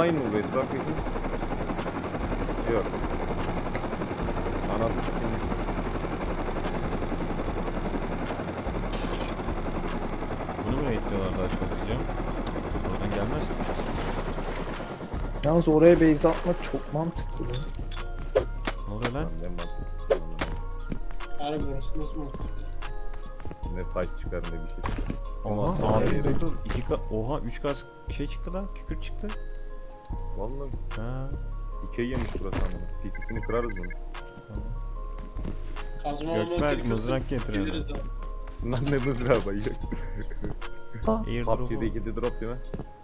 online mı bu etraf peki? Yok. Anası sikeyim. Bunu mu ekliyorlar daha çok diyeceğim. Oradan gelmez mi? Yalnız oraya base atmak çok mantıklı. Ne oluyor lan? Ne mantıklı. Harbi burası nasıl mantıklı? Ne taş çıkar ne bir şey. Oha Aman abi dur dur. 2 ka Oha 3 kas şey çıktı lan. Kükürt çıktı. Vallahi Ha. dikey yemiş burası amına. PC'sini kırarız bunu. Kazma Gökberk, olmadı. mızrak getirelim. Lan ne mızrağı bayıyor. Airdrop'u. PUBG'de ikili drop değil mi?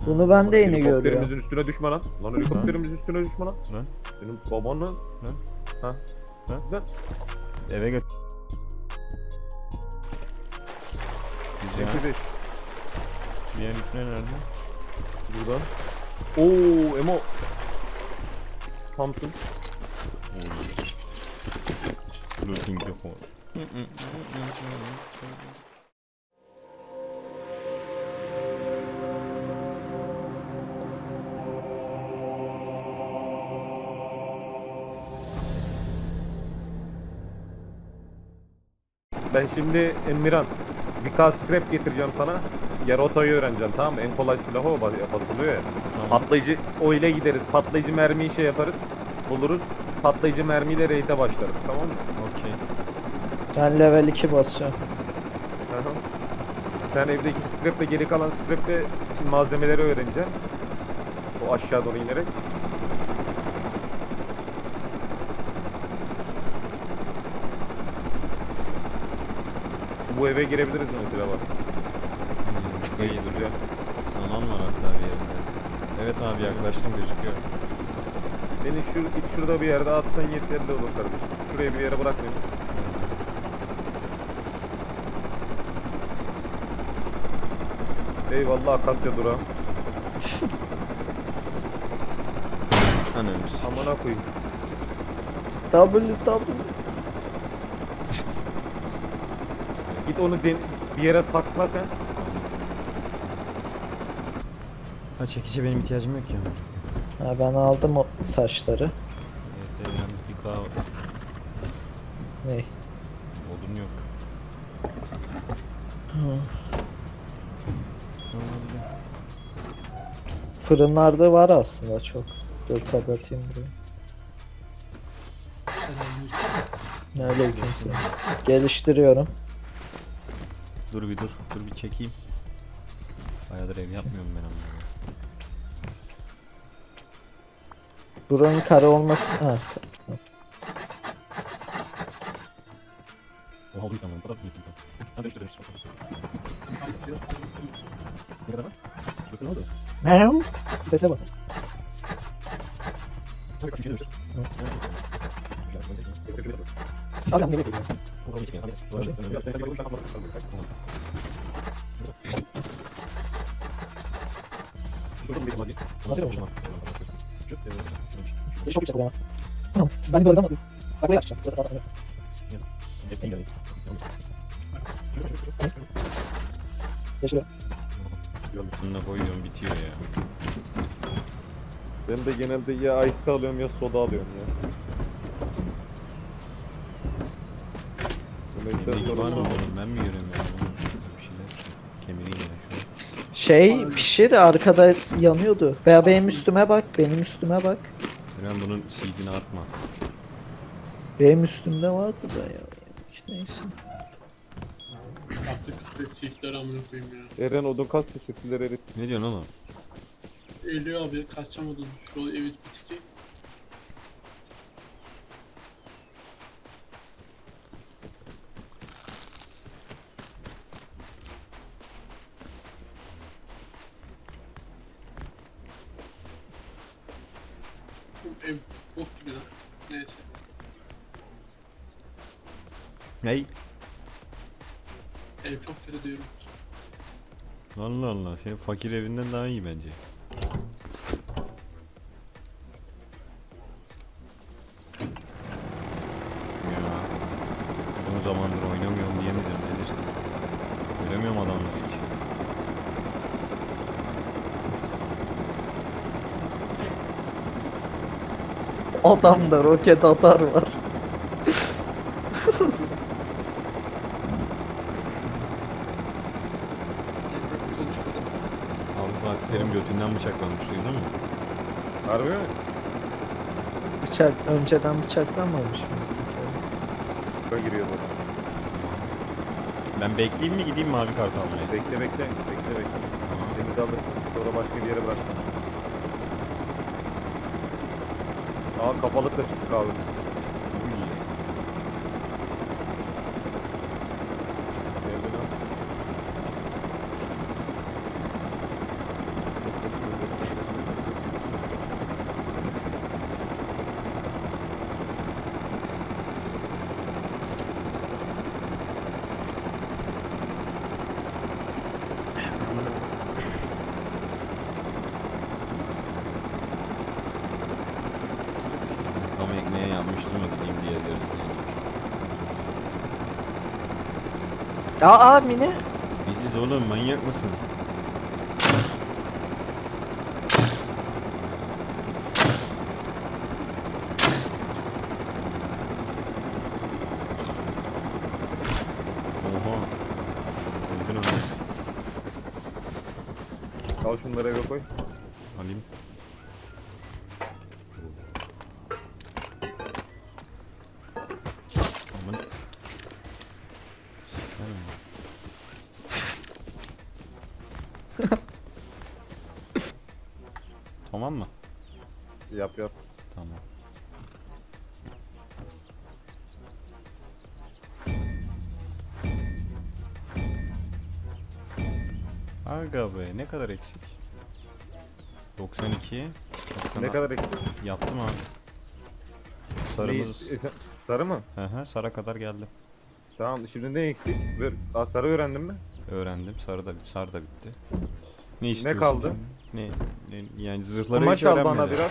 Bunu ben de yeni görüyorum. Helikopterimizin üstüne düşme lan. Lan helikopterimizin üstüne düşme lan. Lan. Benim babanı. Lan. Ha. Lan. Lan. Eve göt. Güzel. Sekiz. Diğer ipne nerede? Buradan. Oo Emo. Thompson. Looting the hole. Ben şimdi Emirhan birkaç scrap getireceğim sana. Yarota'yı öğreneceğim tamam mı? En kolay silahı o bas- basılıyor ya. Tamam. Patlayıcı o ile gideriz. Patlayıcı mermiyi şey yaparız. Buluruz. Patlayıcı mermiyle raid'e başlarız tamam mı? Okey. Ben level 2 basıyorum. Aha. Sen evdeki scrap'le geri kalan scrap'le malzemeleri öğreneceksin. O aşağı doğru inerek. Bu eve girebiliriz mesela bak. İyi duruyor. duruyor. Saman var hatta bir yerinde. Evet abi yaklaştım gözüküyor. Beni şu git şurada bir yerde atsan yeterli olur kardeşim. Şuraya bir yere bırak beni. Eyvallah Akasya durağı. Anlamış. Amına koyayım. W W. Git onu den- bir yere sakla sen. Ha çekici benim ihtiyacım yok ya. Ha, ben aldım o taşları. Evet evet, yalnız bir kahve Ne? odun yok. Fırınlarda var aslında çok. Dur tabi atayım buraya. Aleyküm selam. Geliştiriyorum. Dur bir dur. Dur bir çekeyim. Bayağıdır ev yapmıyorum ben ama. Buranın kare olması... Ha, tamam. Meow. Sese bak. Şey Adam ne bekliyor? Nasıl olmuş ama? E, çok o zaman. Tamam. Siz beni böyle anladın. Bak buraya açacağım. Burası kapatalım. Geçiyorum. Bununla koyuyorum bitiyor ya. Ben de genelde ya ice alıyorum ya soda alıyorum ya. Dolayısıyla Evdeki var mı oğlum ben mi göremiyorum ya? Bir şeyler kemireyim yine şu an. Şey pişir arkada yanıyordu. Veya benim üstüme bak. Benim üstüme bak. Ben bunun seedini atma. Benim üstümde vardı da ya. Neyse. Artık çiftler amına koyayım ya. Eren odun kas sütüleri erit. Ne diyorsun oğlum? Ölüyor abi kaçamadın. Şu evi bitmek isteyeyim. Bu Ev bok gibi lan. Neyse. Hey. Ev çok kötü diyorum. Allah Allah senin fakir evinden daha iyi bence. Ya. Uzun zamandır oynamıyorum diye midir nedir? Göremiyorum adamları hiç. Adamda roket atar var. Abi Fatih Selim götünden bıçaklanmış duydun mu? Harbi mi? Bıçak önceden bıçaklanmamış mı? Böyle giriyor zaten. Ben bekleyeyim mi gideyim mavi kart almaya? Bekle bekle. Bekle bekle. Denizi alır. Sonra başka bir yere bırak. Aa kafalıkla çıktık abi. Nerede lan? Tam ekmeğe yanmıştım da gideyim diye derisine. Aa mini. Biziz oğlum manyak mısın? Oha. Öldün onu. Al şunları eve koy. Alayım. Tamam mı? Yap yap. Tamam. Aga be ne kadar eksik? 92 90 Ne kadar eksik? Yaptım abi. Sarımız Neyi- e, sen- Sarı mı? Hı hı sara kadar geldi. Tamam şimdi ne eksik? Ver. Aa, sarı öğrendin mi? Öğrendim. Sarı da sar da bitti. Ne istiyorsun? kaldı? Ne, ne yani zırhları Kumaş hiç al bana biraz.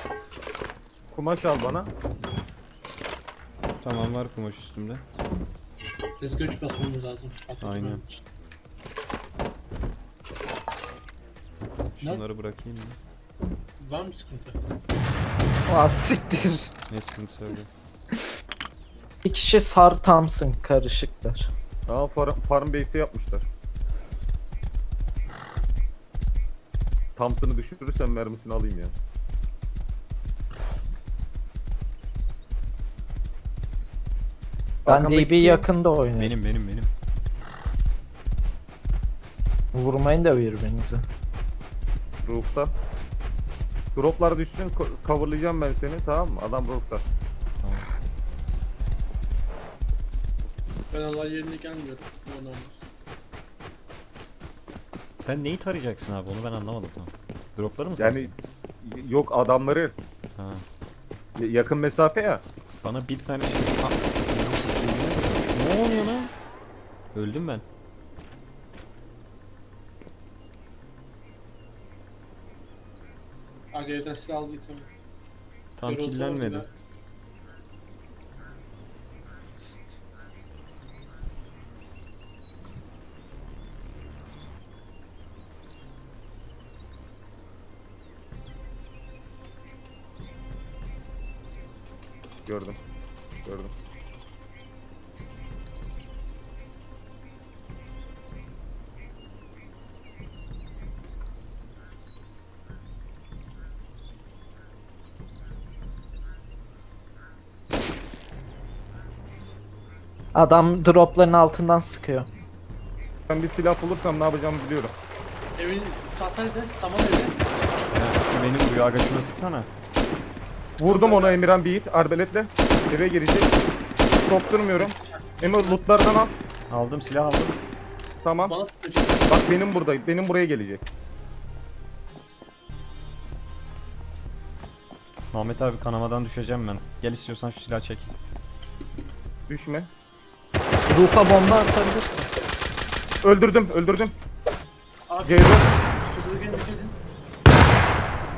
Kumaş al bana. Tamam var kumaş üstümde. Tezgah üç basmamız lazım. Patlatmam Aynen. için. Şunları bırakayım mı? Var mı sıkıntı? Aa siktir. Ne sıkıntı söyle. Bir kişi Sar Thompson karışıklar. Aa farm, farm base'i yapmışlar. Thompson'ı düşürürsen mermisini alayım ya. Ben Arkamdaki DB kim? yakında oynuyorum. Benim benim benim. Vurmayın da birbirinize. Roof'ta. Droplar düşsün ko- coverlayacağım ben seni tamam mı? Adam roof'ta. Tamam. Ben Allah yerine gelmiyorum. Olmaz. Sen neyi tarayacaksın abi onu ben anlamadım tam. Dropları mı Yani tarayacaksın? yok adamları Ha. y- yakın mesafe ya. Bana bir tane şey... Ha. Ne oluyor lan? Öldüm ben. Aga evden silah aldıysam. Tam Yoruldu killenmedi. orada. Gördüm. Gördüm. Adam dropların altından sıkıyor. Ben bir silah bulursam ne yapacağımı biliyorum. Evin satar evde, saman. Ha, Benim aga şuna sıksana. Vurdum ona Emirhan bir hit arbeletle. Eve girecek. Sokturmuyorum. Emir lootlardan al. Aldım silah aldım. Tamam. Bana. Bak benim burada. Benim buraya gelecek. Ahmet abi kanamadan düşeceğim ben. Gel istiyorsan şu silah çek. Düşme. Rufa bomba atabilirsin. Öldürdüm. Öldürdüm. Abi C4. hızlı gelin gelin.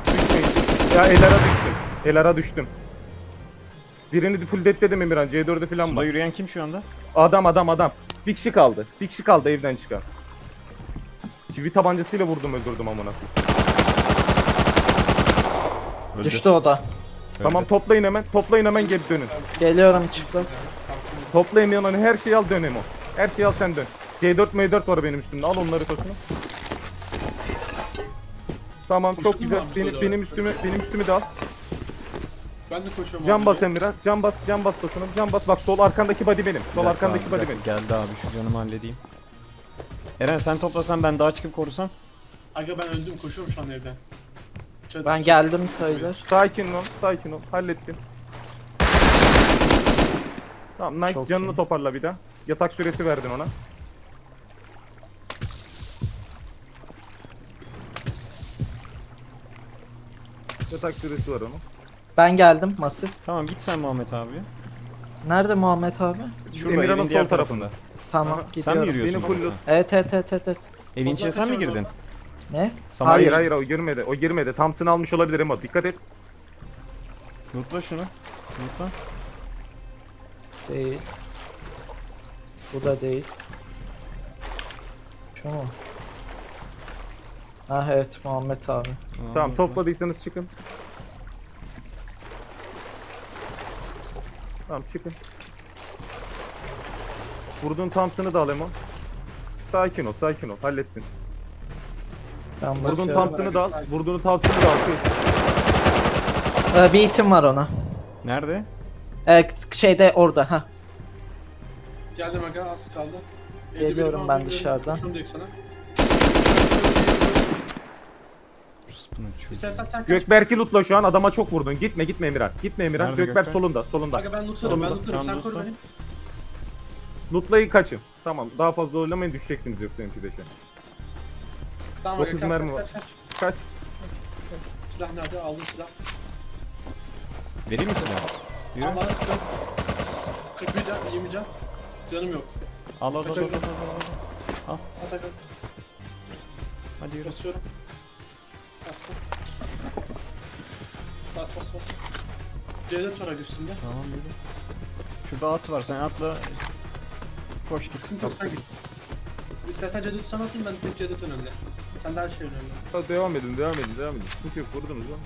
Düşmeyin. Ya Elara düştüm. Elara düştüm. Birini full deadledim Emirhan. C4'ü falan Suda var. yürüyen kim şu anda? Adam adam adam. Bir kişi kaldı. Bir kişi kaldı evden çıkan. Çivi tabancasıyla vurdum öldürdüm amına. Öldü. Düştü o da. Tamam toplayın hemen. Toplayın hemen geri dönün. Geliyorum çıplak. Toplayın yanına her şeyi al dön Emo. Her şeyi al sen dön. C4 M4 var benim üstümde. Al onları tosunu. Tamam çok güzel. Benim, benim üstümü benim üstümü de al. Ben de koşuyorum Can abi. bas Emirhan. Can bas. Can bas tosunu. Can bas. Bak sol arkandaki body benim. Sol Bir dakika arkandaki abi, body benim. Geldi abi şu canımı halledeyim. Eren sen toplasan ben daha çıkıp korusam. Aga ben öldüm koşuyorum şu an evden. Çat- Ben geldim sayılır. Sakin ol. Sakin ol. Hallettim. Tamam nice. Çok Canını iyi. toparla bir daha. Yatak süresi verdin ona. Yatak süresi var onun. Ben geldim masif. Tamam git sen Muhammed abi. Nerede Muhammed abi? Şurada Emirhan'ın evin diğer sol tarafında. tarafında. Tamam Aha, Sen mi gidiyorum. yürüyorsun? Benim orada? full- Evet evet evet evet. evet. Evin içine sen mi girdin? Ne? Saman Hayır hayır o girmedi. O girmedi. Thompson almış olabilir ama dikkat et. Lootla şunu. Lootla. Değil. Bu da değil. Şu mu? Ah evet Muhammed abi. Tamam topladıysanız çıkın. Tamam çıkın. Vurduğun Thompson'ı da al Emo. Sakin ol, sakin ol. Hallettin. Ben Vurduğun bakıyorum. Thompson'ı da al. Vurduğun Thompson'ı da al. Ee, bir itim var ona. Nerede? Ee, şeyde orada ha. Geldim aga az kaldı. Geliyorum ben dışarıdan. Sana. Rıspını çöz. İstersen sen kaç. Gökberk'i lootla şu an. Adama çok vurdun. Gitme gitme Emirhan. Gitme Emirhan. Nerede Gökberk, Gökberk? solunda. Solunda. Aga ben lootlarım ben lootlarım sen tamam, koru beni. Lootlayı kaçın. Tamam. Daha fazla oynamayın düşeceksiniz yoksa MP5'e. Tamam aga Dokuz kaç mermi kaç var. kaç kaç. Kaç. Silah nerede aldım silah. Vereyim mi silah? Yürü. Al bana silah. 41 can 20 can. Canım yok. Al al al al al. Al. At aga Hadi yürü. basıyorum. C4 var aga üstünde. Tamam yürü. Şurada at var sen atla. Koş git. Sıkıntı yok sen git. İstersen C4 sana atayım ben tek C4 önemli. Sen de her şey önemli. Hadi devam edin, devam edin, devam edin. Sıkıntı yok. Vurdunuz lan.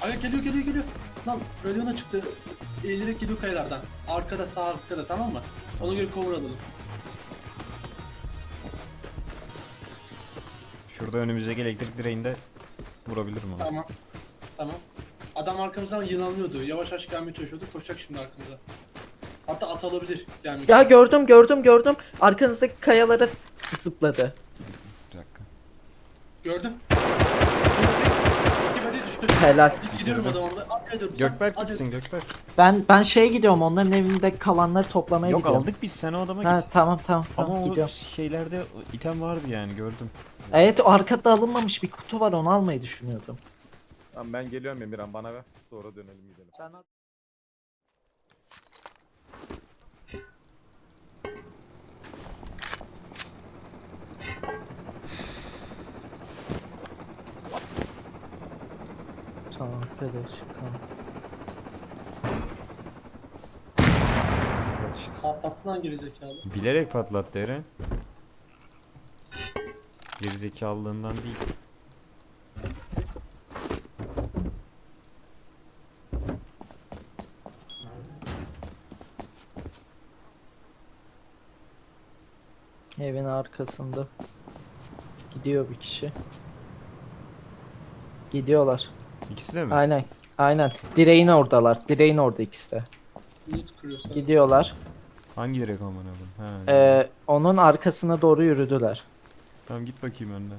Aga geliyor geliyor geliyor. Lan radyona çıktı. Eğilerek geliyor kayalardan. Arkada sağ arkada tamam mı? Ona göre cover alalım. Şurada önümüzdeki elektrik direğinde vurabilirim onu. Tamam. Tamam. Adam arkamızdan yılanlıyordu. Yavaş yavaş gelmeye çalışıyordu. Koşacak şimdi arkamıza. Hatta at alabilir gelmek. Ya gördüm gördüm gördüm. Arkanızdaki kayalara zıpladı. Bir dakika. Gördüm. İki düştü. Helal. Gidiyorum. At ediyorum. Gökberk At gitsin Gökberk. Ben ben şeye gidiyorum onların evinde kalanları toplamaya Yok gidiyorum. aldık biz sen o adama Ha git. tamam tamam Ama tamam o gidiyorum. şeylerde item vardı yani gördüm. Evet o arkada alınmamış bir kutu var onu almayı düşünüyordum. Tamam ben geliyorum Emirhan bana ver. Sonra dönelim gidelim. Tamam böyle çıkalım. Patlattı lan gerizekalı. Bilerek patlattı Eren. Gerizekalılığından değil. Evin arkasında. Gidiyor bir kişi. Gidiyorlar. İkisi de mi? Aynen. Aynen. Direğin oradalar. Direğin orada ikisi de. Gidiyorlar. Hangi direk aman abim? Ha. Ee, onun arkasına doğru yürüdüler. Tamam git bakayım önden.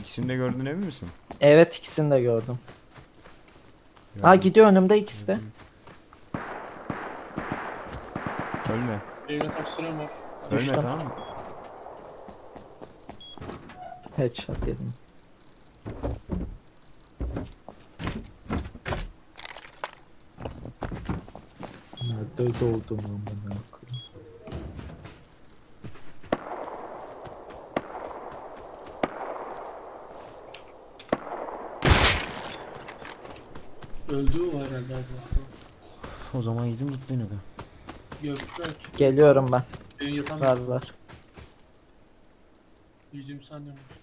İkisini de gördün emin misin? Evet ikisini de gördüm. Ha Gördüm. gidiyor önümde ikisi de. Ölme. Evine tak sürem var. Ölme Düştüm. tamam mı? Headshot yedim. Nerede doğdum amına koyayım? Öldü o herhalde az. O zaman gidin mutlayın aga. Gökberk. Geliyorum ben. Benim yatan Var var. 120 saniye var.